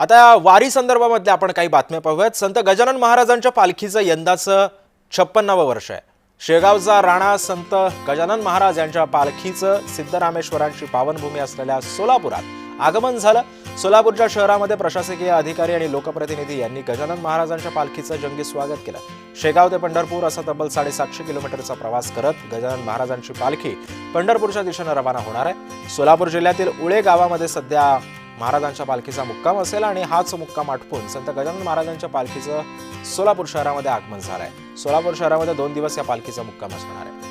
आता वारी संदर्भामधल्या आपण काही बातम्या पाहूयात. संत गजानन महाराजांच्या पालखीचं यंदाचं छप्पन्नावं वर्ष आहे. शेगावचा राणा संत गजानन महाराज यांच्या पालखीचं सिद्धरामेश्वरांची पावनभूमी असलेल्या सोलापुरात आगमन झालं. सोलापूरच्या शहरामध्ये प्रशासकीय अधिकारी आणि लोकप्रतिनिधी यांनी गजानन महाराजांच्या पालखीचं जंगी स्वागत केलं. शेगाव ते पंढरपूर असा तब्बल साडेसातशे किलोमीटरचा प्रवास करत गजानन महाराजांची पालखी पंढरपूरच्या दिशेनं रवाना होणार आहे. सोलापूर जिल्ह्यातील उळे गावामध्ये सध्या महाराजांच्या पालखीचा मुक्काम असेल आणि हाच मुक्काम आटपून संत गजानन महाराजांच्या पालखीचं सोलापूर शहरामध्ये आगमन झालं आहे सोलापूर शहरामध्ये दोन दिवस या पालखीचा मुक्काम असणार आहे.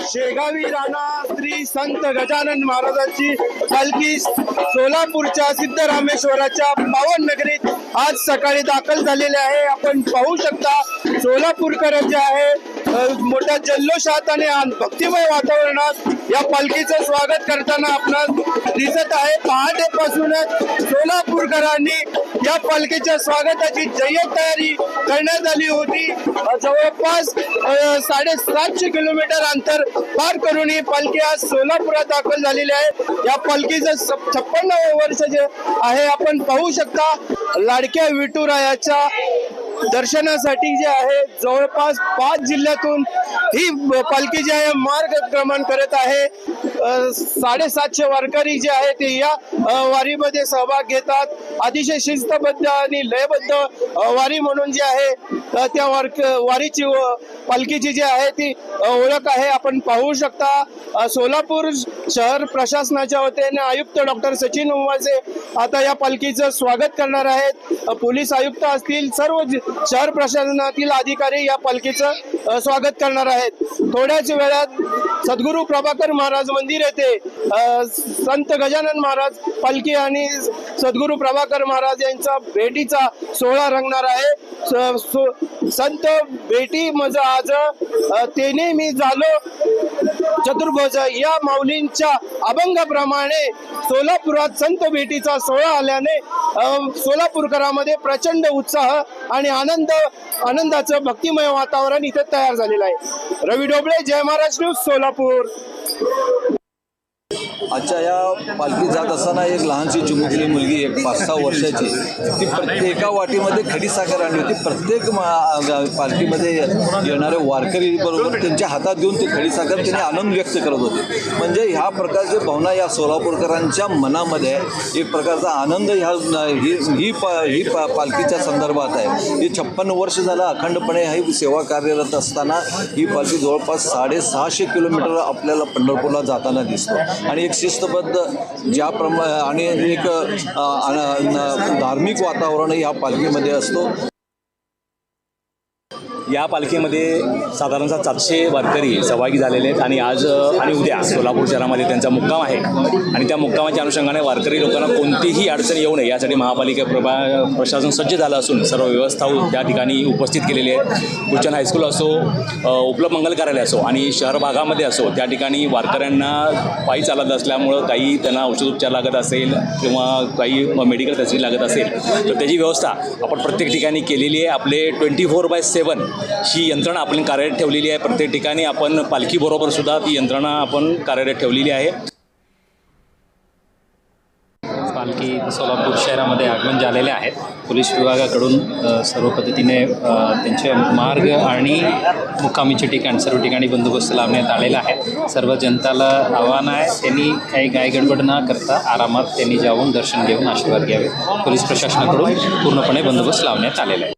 शेगावी राणा श्री संत गजानन महाराजांची पालखी सोलापूरच्या सिद्धरामेश्वराच्या पावन नगरीत आज सकाळी दाखल झालेली आहे. आपण पाहू शकता सोलापूरकर जे आहे मोठ्या जल्लोषात आणि भक्तिमय वातावरणात या पालखीचं स्वागत करताना आपणास दिसत आहे. पहाटेपासूनच सोलापूरकरांनी या पालखीच्या स्वागताची जय्यत तयारी करण्यात आली होती. जवळपास साडेसातशे किलोमीटर अंतर पार करून ही पालखी आज सोलापुरात दाखल झालेली आहे. या पालखीचं छप्पन्न वर्ष जे आहे आपण पाहू शकता. लाडक्या विठुरायाच्या दर्शनासाठी जे आहे जवळपास पाच जिल्ह्यातून ही पालखी जी आहे मार्गक्रमण करत आहे. साडेसातशे वारकरी जे आहे ते या वारीमध्ये सहभाग घेतात. अतिशय शिस्तबद्ध आणि लयबद्ध वारी म्हणून जे आहे त्या वारक वारीची व पालखीची जी आहे ती ओळख आहे. आपण पाहू शकता सोलापूर शहर प्रशासनाच्या वतीने आयुक्त डॉक्टर सचिन उमासे आता या पालखीचं स्वागत करणार आहेत. पोलीस आयुक्त असतील सर्व शहर प्रशासनातील अधिकारी या पालखीचं स्वागत करणार आहेत. थोड्याच वेळात सद्गुरू प्रभाकर महाराज मंदिर येथे संत गजानन महाराज पालखी आणि सद्गुरू प्रभाकर महाराज यांचा भेटीचा सोहळा रंगणार आहे. स- सो- संत भेटी मज आज तेने मी झालो. चतुर्भुज या माऊलींच्या अभंगाप्रमाणे सोलापुरात संत भेटीचा सोहळा आल्याने सोलापूरकरामध्ये प्रचंड उत्साह आणि आनंद आनंदाचं भक्तिमय वातावरण इथे तयार झालेलं आहे. रवी डोबळे जय महाराज न्यूज सोलापूर. आजच्या या पालखीत जात असताना एक लहानशी चिमुकली मुलगी एक पाच सहा वर्षाची. ती प्रत्येका वाटीमध्ये खडी साखर आणली होती. प्रत्येक पालखीमध्ये येणारे वारकरी बरोबर त्यांच्या हातात देऊन ती खडी साखर त्यांनी आनंद व्यक्त करत होते. म्हणजे ह्या प्रकारचे भावना या सोलापूरकरांच्या मनामध्ये एक प्रकारचा आनंद ह्या ही ही पा ही पा पालखीच्या संदर्भात आहे. ही छप्पन्न वर्ष झालं अखंडपणे ही सेवा कार्यरत असताना ही पालखी जवळपास साडेसहाशे किलोमीटर आपल्याला पंढरपूरला जाताना दिसतो. आणि एक शिस्तबद्ध ज्या प्रमा आणि एक धार्मिक वातावरण या पालखीमध्ये असतो. या पालखीमध्ये साधारणतः सातशे वारकरी सहभागी झालेले आहेत आणि आज आणि उद्या सोलापूर शहरामध्ये त्यांचा मुक्काम आहे. आणि त्या मुक्कामाच्या अनुषंगाने वारकरी लोकांना कोणतीही अडचण येऊ नये यासाठी महापालिका प्रभा प्रशासन सज्ज झालं असून सर्व व्यवस्था त्या ठिकाणी उपस्थित केलेली आहे. कुचन हायस्कूल असो उपलब्ध मंगल कार्यालय असो आणि शहर भागामध्ये असो त्या ठिकाणी वारकऱ्यांना पायी चालत असल्यामुळं काही त्यांना औषधोपचार लागत असेल किंवा काही मेडिकल फॅसिलिटी लागत असेल तर त्याची व्यवस्था आपण प्रत्येक ठिकाणी केलेली आहे. आपले ट्वेंटी फोर बाय सेवन ही यंत्रणा आपण कार्यरत ठेवलेली आहे. प्रत्येक ठिकाणी आपण पालखीबरोबर सुद्धा ती यंत्रणा आपण कार्यरत ठेवलेली आहे. पालखी सोलापूर शहरामध्ये आगमन झालेले आहेत पोलीस विभागाकडून सर्व पद्धतीने त्यांचे मार्ग आणि मुक्कामीचे ठिकाण सर्व ठिकाणी बंदोबस्त लावण्यात आलेला आहे. सर्व जनताला आव्हान आहे त्यांनी काही गायगडबड न करता आरामात त्यांनी जाऊन दर्शन घेऊन आशीर्वाद घ्यावे. पोलीस प्रशासनाकडून पूर्णपणे बंदोबस्त लावण्यात आलेला आहे.